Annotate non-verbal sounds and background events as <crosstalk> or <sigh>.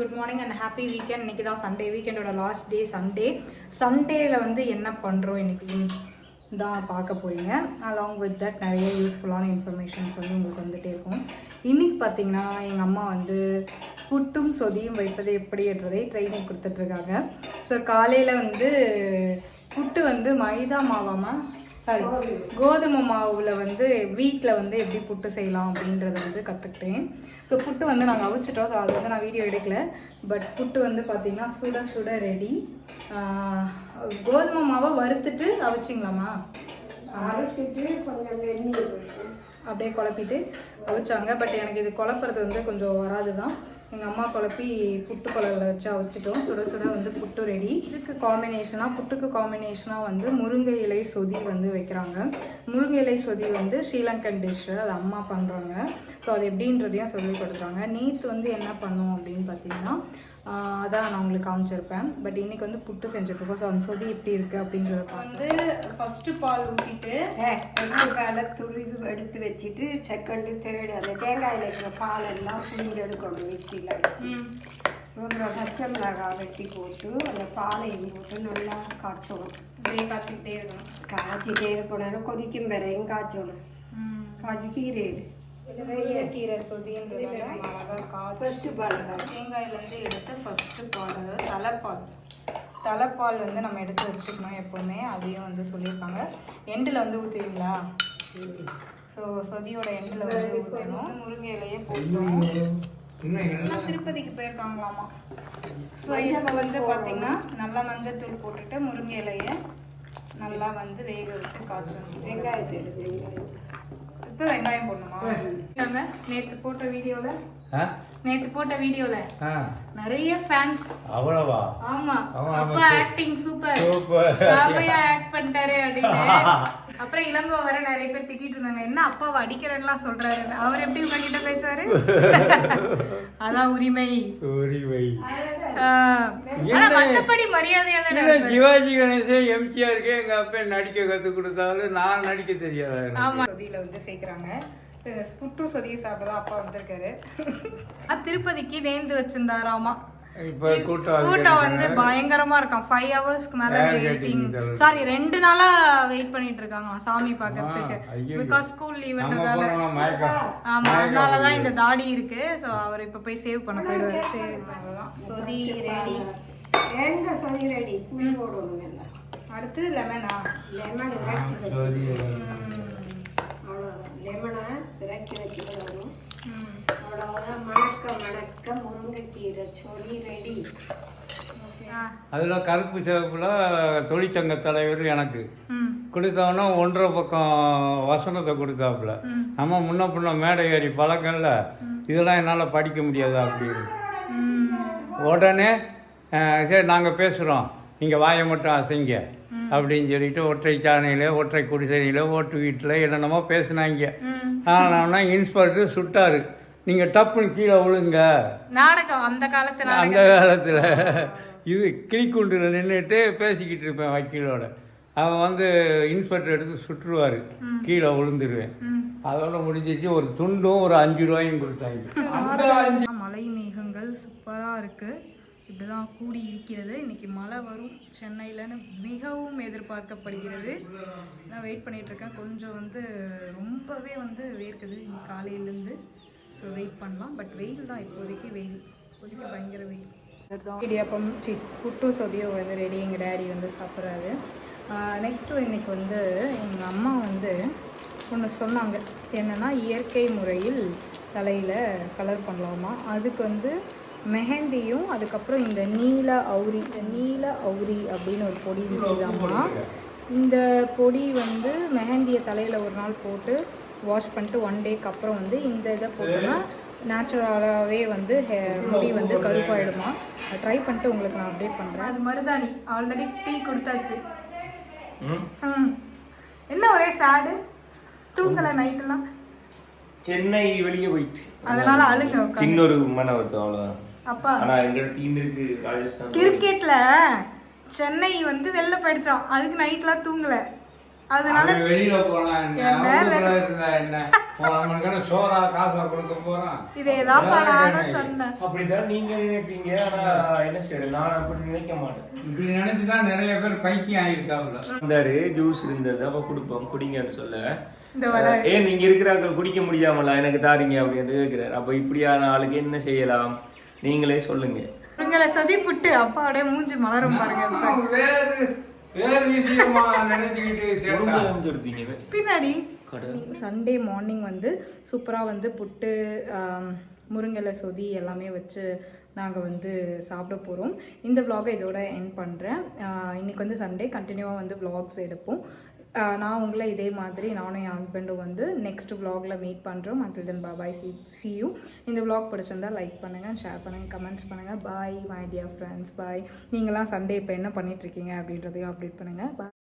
Good morning and happy weekend இன்னைக்கு தான் Sunday வீக்கெண்டோட லாஸ்ட் டே சண்டே சண்டேல வந்து என்ன பண்ணுறோம் இன்னைக்கு? தான் பார்க்க போறீங்க. அலாங் வித் தட் நிறைய யூஸ்ஃபுல்லான இன்ஃபர்மேஷன்ஸ் வந்து உங்களுக்கு வந்துட்டே இருக்கும். இன்னைக்கு பார்த்தீங்கன்னா எங்கள் அம்மா வந்து புட்டும் சொதியும் வைப்பது எப்படி என்றதை ட்ரைனிங் கொடுத்துட்ருக்காங்க ஸோ காலையில் வந்து புட்டு வந்து மைதா மாவாமா சாரி கோதுமை மாவில் வந்து வீட்டில் வந்து எப்படி புட்டு செய்யலாம் அப்படின்றத வந்து கற்றுக்கிட்டேன் ஸோ புட்டு வந்து நாங்கள் அவிச்சிட்டோம். ஸோ அது வந்து நான் வீடியோ எடுக்கல. பட் புட்டு வந்து பார்த்திங்கன்னா சுட சுட ரெடி கோதுமை மாவை வறுத்துட்டு விட்டு அப்படியே குழப்பிட்டு அவிச்சாங்க. பட் எனக்கு இது குழப்புறது வந்து கொஞ்சம் வராது தான் எங்கள் அம்மா குழப்பி புட்டு குழல்ல வச்சு அவிச்சிட்டோம். சுட சுட வந்து புட்டு ரெடி இதுக்கு காம்பினேஷனாக புட்டுக்கு காம்பினேஷனாக வந்து முருங்கை இலை சொதி வந்து வைக்கிறாங்க. முருங்கை இலை சொதி வந்து ஸ்ரீலங்கன் டிஷ்ஷு அது அம்மா பண்ணுறாங்க ஸோ அது எப்படின்றதையும் சொல்லி கொடுக்குறாங்க. நேற்று வந்து என்ன பண்ணோம் அப்படின்னு பார்த்தீங்கன்னா அதான் நான் உங்களுக்கு காமிச்சிருப்பேன். பட் இன்னைக்கு வந்து புட்டு செஞ்சுருக்கோம். ஸோ அந்த சொதி எப்படி இருக்குது அப்படின்றத வந்து ஃபஸ்ட்டு பால் ஊற்றிட்டு வெங்காய துருவி எடுத்து வச்சுட்டு செகண்டு தேர்டு அந்த தேங்காயில் இருக்கிற பாலெல்லாம் புழிஞ்சு எடுக்கணும் மிக்சியில் வச்சு. அப்புறம் பச்சை மிளகாய் வெட்டி போட்டு அந்த பாலையும் போட்டு நல்லா காய்ச்சணும். அப்படியே காய்ச்சிக்கிட்டே இருக்கணும். காய்ச்சிட்டே இருக்கணும். கொதிக்கும் வரையும் காய்ச்சணும். காய்ச்சி கீரை வெள்ளை கீரை சொதின்றதால நம்ம அழகா காய்ச்சி. ஃபஸ்ட்டு பால் தேங்காயிலேருந்து எடுத்து ஃபஸ்ட்டு பால் அதாவது தலைப்பால். தலைப்பால் வந்து நம்ம எடுத்து வச்சுக்கணும் எப்போவுமே அதையும் வந்து சொல்லியிருக்காங்க. எண்டில் வந்து ஊற்றுவீங்களா ஸோ சொதியோட எண்டில் வந்து ஊற்றணும் முருங்கை இலையே போட்டோம் எல்லாம் திருப்பதிக்கு போயிருக்காங்களாமா? ஸோ இப்போ வந்து பார்த்தீங்கன்னா நல்லா மஞ்சள் போட்டுட்டு முருங்கை இலையை நல்லா வந்து வேக விட்டு காய்ச்சணும். வெங்காயத்தை எடுத்து வெங்காயம் இப்போ வெங்காயம் போடணுமா? நேற்று போட்ட வீடியோவில் நேற்று போட்ட வீடியோவில் ஆ, நிறைய ஃபேன்ஸ் அவ்வளவா? ஆமா. அப்பா. Acting super super. செமையா ஆக்ட் பண்ணிட்டாரு அப்படின்னு. <laughs> அப்புறம் இளங்கோ வர நிறைய பேர் திட்டிட்டு இருந்தாங்க. என்ன அப்பாவை அடிக்கிறேன்லாம் சொல்றாரு. அவர் எப்படி உங்ககிட்ட பேசுவாரு? <laughs> அதான் உரிமை. உரிமை? மத்தபடி மரியாதையா தான் சிவாஜி கணேசன் எம்ஜிஆருக்கு எங்க அப்பா நடிக்க கத்து கொடுத்தாலும் நான் நடிக்க தெரியாதா? ஆமா. வந்து சேர்க்குறாங்க. புட்டு சொதி சாப்பிட அப்பா வந்திருக்காரு. திருப்பதிக்கு நேர்ந்து வச்சிருந்தாராமா இப்ப கூட்டம் வந்து. பயங்கரமா இருக்காம். ஃபைவ் ஹவர்ஸ்க்கு மேல வெயிட்டிங். சாரி ரெண்டு நாளா வெயிட் பண்ணிட்டு இருக்காங்க சாமி பாக்குறதுக்கு. பிகாஸ் ஸ்கூல் லீவ்ன்றதால ஆமா அதனாலதான் இந்த. தாடி இருக்கு. சோ அவர் இப்ப போய் சேவ் பண்ண போயிடுவாரு. சேவ் பண்ணதான் சொதி ரெடி எங்க சொல்லி ரெடி புளி எல்லாம் அடுத்து லெமனா லெமன் லெமனை சொலி ரெடி. அதுல கருப்பு சிவப்புல தொழிற்சங்க தலைவர் எனக்கு. கொடுத்தவொன்னே ஒன்றரை பக்கம் வசனத்தை கொடுத்தாப்புல. நம்ம முன்ன பின்ன மேடை ஏறி பழக்கம்ல. இதெல்லாம் என்னால் படிக்க முடியாது அப்படின்னு உடனே சரி நாங்கள் பேசுகிறோம் நீங்கள் வாயை மட்டும் அசைங்க. அப்படின்னு சொல்லிட்டு ஒற்றை சாணையில் ஒற்றை குடிசையில் ஓட்டு வீட்டில் என்னென்னமோ பேசுனாங்க. ஆனால் இன்ஸ்பெக்டர் சுட்டாரு. நீங்கள் டப்புன்னு கீழே விழுங்க. நாடகம் அந்த காலத்து அந்த காலத்தில். இது கிளிக்குண்டில் நின்றுட்டு பேசிக்கிட்டு இருப்பேன் வக்கீலோட. அவன் வந்து இன்ஸ்பெக்டர் எடுத்து சுற்றுவார். கீழே விழுந்துருவேன். அதோட முடிஞ்சிச்சு ஒரு துண்டும் ஒரு அஞ்சு ரூபாயும் கொடுத்தாங்க. மலை மேகங்கள் சூப்பராக இருக்குது இப்படிதான் கூடி இருக்கிறது. இன்னைக்கு மழை வரும் சென்னையிலன்னு மிகவும் எதிர்பார்க்கப்படுகிறது. நான் வெயிட் பண்ணிட்டு இருக்கேன். கொஞ்சம் வந்து ரொம்பவே வந்து வேர்க்குது இன்னைக்கு காலையிலேருந்து ஸோ வெயிட் பண்ணலாம். பட் வெயில் தான் இப்போதைக்கு வெயில். இப்போதைக்கு பயங்கர வெயில். இடியாப்பம் சி புட்டு சொதியோ வந்து ரெடி எங்கள் டேடி வந்து சாப்பிட்றாரு. நெக்ஸ்ட்டு இன்றைக்கி வந்து எங்கள் அம்மா வந்து ஒன்று சொன்னாங்க. என்னென்னா இயற்கை முறையில் தலையில் கலர் பண்ணலாமா? அதுக்கு வந்து மெஹந்தியும் அதுக்கப்புறம் இந்த நீல அவுரி இந்த நீல அவுரி அப்படின்னு ஒரு பொடி விற்கிதாம்மா இந்த பொடி வந்து மெஹந்தியை தலையில் ஒரு நாள் போட்டு வாஷ் பண்ணிட்டு ஒன் டேக்கு அப்புறம் வந்து இந்த இதை போட்டோம்னா நேச்சுரலாகவே வந்து முடி வந்து கருப்பாயிடுமா? ட்ரை பண்ணிட்டு உங்களுக்கு நான் அப்டேட் பண்ணுறேன் அது மருதாணி. ஆல்ரெடி டீ கொடுத்தாச்சு. ம். என்ன ஒரே சாடு தூங்கலை நைட்டெல்லாம் சென்னை வெளியே போயிட்டு அதனால அழுங்க சின்ன ஒரு மன வருத்தம் அவ்வளவுதான். அப்பா. ஆனா எங்க டீம் இருக்கு ராஜஸ்தான். கிரிக்கெட்ல சென்னை வந்து வெளில போயிடுச்சான் அதுக்கு நைட்லாம் தூங்கல. அதனால வெளியில போனா என்ன? சோறா காசா கொடுக்க போறான். இதேதான் நானும் சொன்னேன். அப்படிதான் நீங்க நினைப்பீங்க. ஆனா என்ன செய்யறது? நான் அப்படி நினைக்க மாட்டேன். இப்படி நினைச்சுதான் நிறைய பேர் பைத்தியம் ஆகியிருக்காப்புல வந்தாரு ஜூஸ் இருந்தது. அப்ப கொடுப்போம். குடிங்கன்னு சொல்ல. ஏன் நீங்க இருக்கிறார்கள் குடிக்க முடியாமலா? எனக்கு தாரீங்க அப்படின்னு கேட்கிறாரு அப்ப இப்படியான ஆளுக்கு என்ன செய்யலாம்? நீங்களே சொல்லுங்க. உங்களை சதி புட்டு அப்பாவோட மூஞ்சி மலரும் பாருங்க வேறு விஷயமா நினைச்சுக்கிட்டு பின்னாடி சண்டே மார்னிங் வந்து சூப்பராக வந்து புட்டு முருங்கலை சொதி எல்லாமே வச்சு நாங்கள் வந்து சாப்பிட போகிறோம் இந்த விலாகை இதோட என் பண்ணுறேன் இன்றைக்கி வந்து சண்டே கண்டினியூவாக வந்து விலாக்ஸ் எடுப்போம். நான் உங்களை இதே மாதிரி நானும் என் ஹஸ்பண்டும் வந்து நெக்ஸ்ட் விலாகில் மீட் பண்ணுறோம் until then bye bye see see இந்த விலாக் பிடிச்சிருந்தால் லைக் பண்ணுங்கள் ஷேர் பண்ணுங்கள் கமெண்ட்ஸ் பண்ணுங்கள் bye my dear friends bye நீங்களாம் சண்டே இப்போ என்ன பண்ணிகிட்ருக்கீங்க அப்படின்றதையும் அப்டேட் பண்ணுங்கள் பாய்